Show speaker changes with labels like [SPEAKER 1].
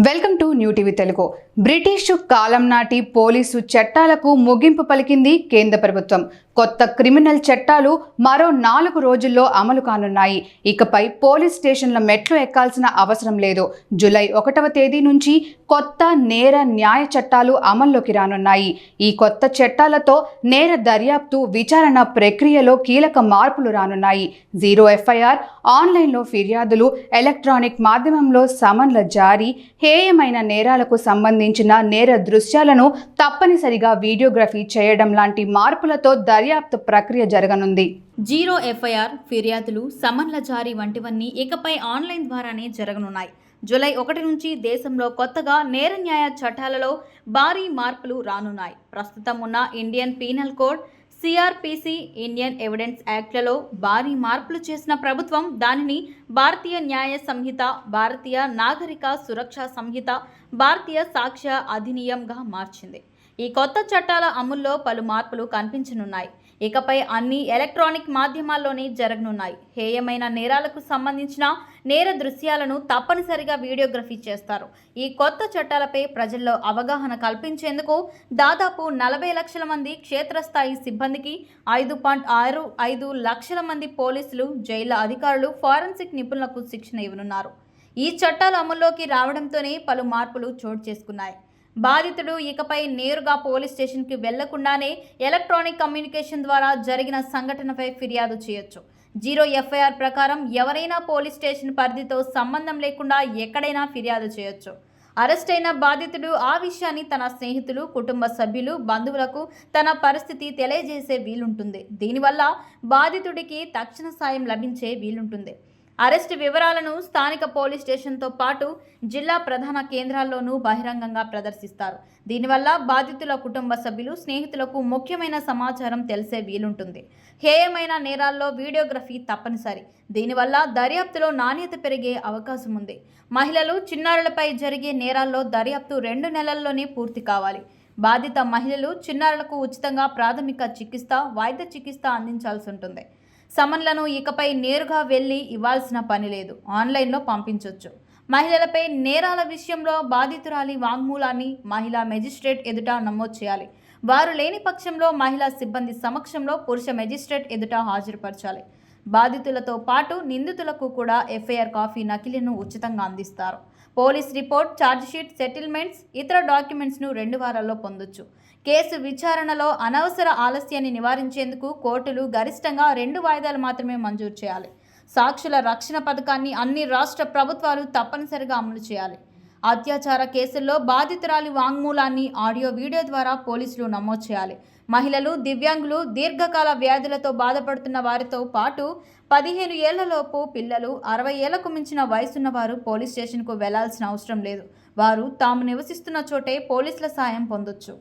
[SPEAKER 1] Welcome to new TV Telugu. British కాలం నాటి police చట్టాలకు ముగింపు పలికింది కేంద్ర ప్రభుత్వం. కొత్త క్రిమినల్ చట్టాలు మరో నాలుగు రోజుల్లో అమలు కానున్నాయి. ఇకపై పోలీస్ స్టేషన్ల మెట్లు ఎక్కాల్సిన అవసరం లేదు. జూలై ఒకటవ తేదీ నుంచి కొత్త నేర న్యాయ చట్టాలు అమల్లోకి రానున్నాయి. ఈ కొత్త చట్టాలతో నేర దర్యాప్తు విచారణ ప్రక్రియలో కీలక మార్పులు రానున్నాయి. జీరో ఎఫ్ఐఆర్ ఆన్లైన్లో ఫిర్యాదులు ఎలక్ట్రానిక్ మాధ్యమంలో సమన్ల జారీ హేయమైన నేరాలకు సంబంధించిన నేర దృశ్యాలను తప్పనిసరిగా వీడియోగ్రఫీ చేయడం లాంటి మార్పులతో దర్యాప్తు ప్రక్రియ జరగనుంది.
[SPEAKER 2] జీరో ఎఫ్ఐఆర్ ఫిర్యాదులు సమన్ల జారీ వంటివన్నీ ఇకపై ఆన్లైన్ ద్వారానే జరగనున్నాయి. జూలై ఒకటి నుంచి దేశంలో కొత్తగా నేర న్యాయ చట్టాలలో భారీ మార్పులు రానున్నాయి. ప్రస్తుతం ఉన్న Indian penal code CrPC Indian evidence యాక్ట్లలో భారీ మార్పులు చేసిన ప్రభుత్వం దానిని భారతీయ న్యాయ సంహిత భారతీయ నాగరిక సురక్షా సంహిత భారతీయ సాక్ష్య అధినియంగా మార్చింది. ఈ కొత్త చట్టాల అమల్లో పలు మార్పులు కనిపించనున్నాయి. ఇకపై అన్ని ఎలక్ట్రానిక్ మాధ్యమాల్లోనే జరగనున్నాయి. హేయమైన నేరాలకు సంబంధించిన నేర దృశ్యాలను తప్పనిసరిగా వీడియోగ్రఫీ చేస్తారు. ఈ కొత్త చట్టాలపై ప్రజల్లో అవగాహన కల్పించేందుకు దాదాపు నలభై లక్షల మంది క్షేత్రస్థాయి సిబ్బందికి ఐదు పాయింట్ ఆరు ఐదు లక్షల మంది పోలీసులు జైళ్ళ అధికారులు ఫారెన్సిక్ నిపుణులకు శిక్షణ ఇవ్వనున్నారు. ఈ చట్టాలు అమల్లోకి రావడంతోనే పలు మార్పులు చోటు చేసుకున్నాయి. బాధితుడు ఇకపై నేరుగా పోలీస్ స్టేషన్కి వెళ్ళకుండానే ఎలక్ట్రానిక్ కమ్యూనికేషన్ ద్వారా జరిగిన సంఘటనపై ఫిర్యాదు చేయొచ్చు. జీరో ఎఫ్ఐఆర్ ప్రకారం ఎవరైనా పోలీస్ స్టేషన్ పరిధితో సంబంధం లేకుండా ఎక్కడైనా ఫిర్యాదు చేయొచ్చు. అరెస్ట్ అయిన బాధితుడు ఆ విషయాన్ని తన స్నేహితులు కుటుంబ సభ్యులు బంధువులకు తన పరిస్థితి తెలియజేసే వీలుంటుంది. దీనివల్ల బాధితుడికి తక్షణ సాయం లభించే వీలుంటుంది. అరెస్ట్ వివరాలను స్థానిక పోలీస్ స్టేషన్తో పాటు జిల్లా ప్రధాన కేంద్రాల్లోనూ బహిరంగంగా ప్రదర్శిస్తారు. దీనివల్ల బాధితుల కుటుంబ సభ్యులు స్నేహితులకు ముఖ్యమైన సమాచారం తెలిసే వీలుంటుంది. హేయమైన నేరాల్లో వీడియోగ్రఫీ తప్పనిసరి. దీనివల్ల దర్యాప్తులో నాణ్యత పెరిగే అవకాశం ఉంది. మహిళలు చిన్నారులపై జరిగే నేరాల్లో దర్యాప్తు రెండు నెలల్లోనే పూర్తి కావాలి. బాధిత మహిళలు చిన్నారులకు ఉచితంగా ప్రాథమిక చికిత్స వైద్య చికిత్స అందించాల్సి ఉంటుంది. సమన్లను ఇకపై నేరుగా వెళ్ళి ఇవ్వాల్సిన పని లేదు. ఆన్లైన్లో పంపించవచ్చు మహిళలపై నేరాల విషయంలో బాధితురాలి వాంగ్మూలాన్ని మహిళా మెజిస్ట్రేట్ ఎదుట నమోదు చేయాలి. వారు లేని పక్షంలో మహిళా సిబ్బంది సమక్షంలో పురుష మెజిస్ట్రేట్ ఎదుట హాజరుపరచాలి. బాధితులతో పాటు నిందితులకు కూడా ఎఫ్ఐఆర్ కాఫీ నకిలీను ఉచితంగా అందిస్తారు. పోలీస్ రిపోర్ట్ ఛార్జ్షీట్ సెటిల్మెంట్స్ ఇతర డాక్యుమెంట్స్ను రెండు వారాల్లో పొందొచ్చు. కేసు విచారణలో అనవసర ఆలస్యాన్ని నివారించేందుకు కోర్టులు గరిష్టంగా రెండు వాయిదాలు మాత్రమే మంజూరు చేయాలి. సాక్షుల రక్షణ పథకాన్ని అన్ని రాష్ట్ర ప్రభుత్వాలు తప్పనిసరిగా అమలు చేయాలి. అత్యాచార కేసుల్లో బాధితురాలి వాంగ్మూలాన్ని ఆడియో వీడియో ద్వారా పోలీసులు నమోదు చేయాలి. మహిళలు దివ్యాంగులు దీర్ఘకాల వ్యాధులతో బాధపడుతున్న వారితో పాటు పదిహేను ఏళ్ళలోపు పిల్లలు అరవై ఏళ్ళకు మించిన వయసున్న వారు పోలీస్ స్టేషన్కు వెళ్ళాల్సిన అవసరం లేదు. వారు తాము నివసిస్తున్న చోటే పోలీసుల సాయం పొందొచ్చు.